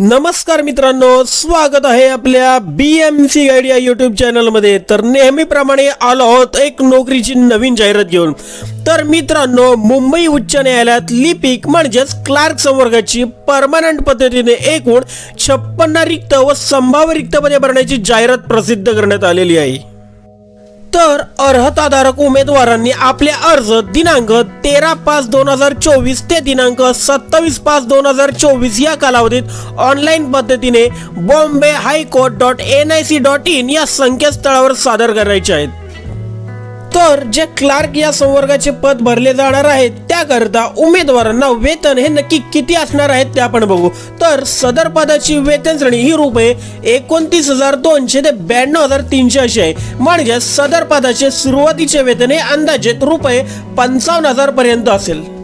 नमस्कार मित्रांनो स्वागत आहे आपल्या बी एम सी गाईड या यूट्यूब चॅनलमध्ये तर नेहमीप्रमाणे आलो आहोत एक नोकरीची नवीन जाहिरात घेऊन. तर मित्रांनो मुंबई उच्च न्यायालयात लिपिक म्हणजेच क्लार्क संवर्गाची परमनंट पद्धतीने एकूण छप्पन्न रिक्त व संभाव्य रिक्त पदे भरण्याची जाहिरात प्रसिद्ध करण्यात आलेली आहे. तर अर्हताधारक उमेदवारांनी आपले अर्ज दिनांक तेरा पाच दोन हजार चोवीस ते दिनांक सत्तावीस पाच दोन हजार चोवीस या कालावधीत ऑनलाईन पद्धतीने Bombay high court dot N I C dot in या संकेतस्थळावर सादर करायचे आहेत. तर जे क्लार्क या संवर्गाचे पद भरले जाणार आहेत त्याकरता उमेदवारांना वेतन हे नक्की किती असणार आहेत ते आपण बघू. तर सदर पदाची वेतन श्रेणी ही रुपये एकोणतीस हजार दोनशे ते ब्याण्णव हजार तीनशे अशी आहे. म्हणजे सदर पदाचे सुरुवातीचे वेतन हे अंदाजे रुपये पंचावन्न हजार पर्यंत असेल.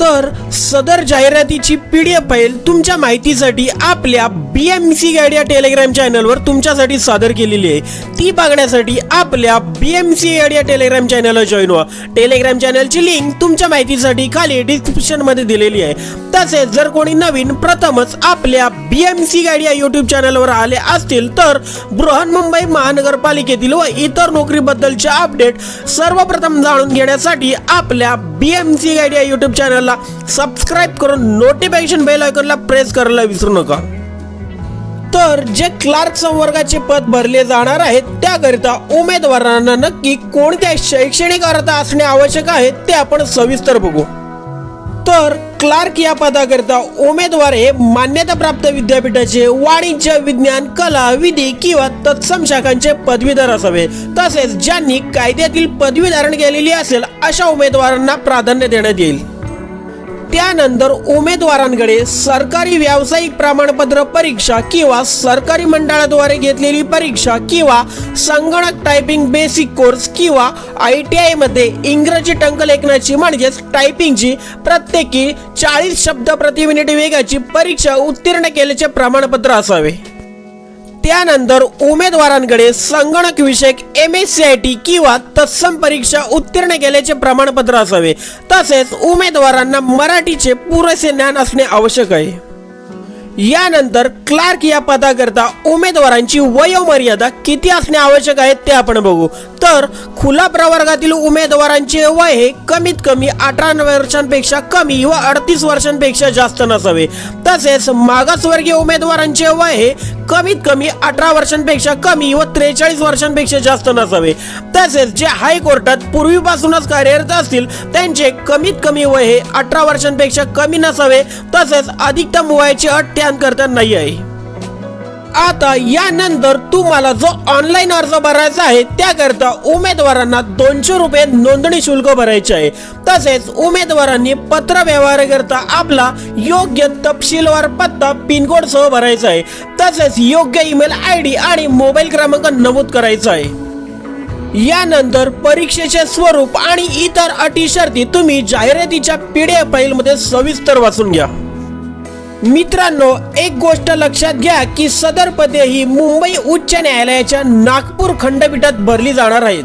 तर सदर जाहिरातीची पी डी एफ फाईल तुमच्या माहितीसाठी आपल्या बी एम सी गाईड या टेलिग्राम चॅनलवर तुमच्यासाठी सादर केलेली आहे. ती बघण्यासाठी आपल्या बी एम सी गाईड या टेलिग्राम चॅनलला जॉईन व्हा. टेलिग्राम चॅनलची लिंक तुमच्या माहितीसाठी खाली डिस्क्रिप्शनमध्ये दिलेली आहे. तसेच जर कोणी नवीन प्रथमच आपल्या बी एम सी गाडी या यूट्यूब चॅनलवर आले असतील तर बृहन्मुंबई महानगरपालिकेतील व इतर नोकरीबद्दलचे अपडेट सर्वप्रथम जाणून घेण्यासाठी आपल्या बी एम सी गाडी या यूट्यूब चॅनलला सबस्क्राईब करून नोटिफिकेशन बेल आयकॉनला प्रेस करायला विसरू नका. तर जे क्लार्क संवर्गाचे पद भरले जाणार आहेत त्याकरिता उमेदवारांना नक्की कोणत्या शैक्षणिक अर्हता असणे आवश्यक आहे ते आपण सविस्तर बघू. तर क्लार्क या पदाकरिता उमेदवार हे मान्यताप्राप्त विद्यापीठाचे वाणिज्य विज्ञान कला विधी किंवा तत्सम शाखांचे पदवीधर असावे. तसेच ज्यांनी कायद्यातील पदवी धारण केलेली असेल अशा उमेदवारांना प्राधान्य देण्यात येईल. त्यानंतर उमेदवारांकडे सरकारी व्यावसायिक प्रमाणपत्र परीक्षा किंवा सरकारी मंडळाद्वारे घेतलेली परीक्षा किंवा संगणक टायपिंग बेसिक कोर्स किंवा आय टी आयमध्ये इंग्रजी टंकलेखनाची म्हणजेच टायपिंगची प्रत्येकी चाळीस शब्द प्रति मिनिट वेगाची परीक्षा उत्तीर्ण केल्याचे प्रमाणपत्र असावे. त्यानंतर उमेदवारांकडे संगणक विषयक M S C I T किंवा तत्सम परीक्षा उत्तीर्ण केल्याचे प्रमाणपत्र असावे. तसेच उमेदवारांना मराठीचे पुरेसे ज्ञान असणे आवश्यक आहे. यानंतर क्लार्क या पदाकरता उमेदवारांची वयोमर्यादा किती असणे आवश्यक आहे ते आपण बघू. तर खुला प्रवर्गातील उमेदवारांचे वय हे कमीत कमी अठरा वर्षांपेक्षा कमी व अडतीस वर्षांपेक्षा जास्त नसावे. तसेच मागासवर्गीय उमेदवारांचे वय हे कमीत कमी अठरा वर्षांपेक्षा कमी व त्रेचाळीस वर्षांपेक्षा जास्त नसावे. तसेच जे हायकोर्टात पूर्वीपासूनच कार्यरत असतील त्यांचे कमीत कमी वय हे अठरा वर्षांपेक्षा कमी नसावे. तसेच अधिकतम वयाची अट करता नाही आहे आता यानंतर तुम्हाला जो ऑनलाईन अर्ज भरायचा आहे त्याकरता उमेदवारांना दोनशे रुपये नोंदणी शुल्क भरायचे आहे. तसेच उमेदवारांनी पत्र व्यवहाराकरता आपला योग्य तपशीलवार पत्ता पिनकोड सह भरायचा आहे. तसेच योग्य ईमेल आय डी आणि मोबाईल क्रमांक नमूद करायचा आहे. यानंतर परीक्षेचे स्वरूप आणि इतर अटी शर्ती तुम्ही जाहिरातीच्या पीडीएफ फाईलमध्ये सविस्तर वाचून घ्या. मित्रांनो एक गोष्ट लक्षात घ्या की सदर पदे ही मुंबई उच्च न्यायालयाच्या नागपूर खंडपीठात भरली जाणार आहेत.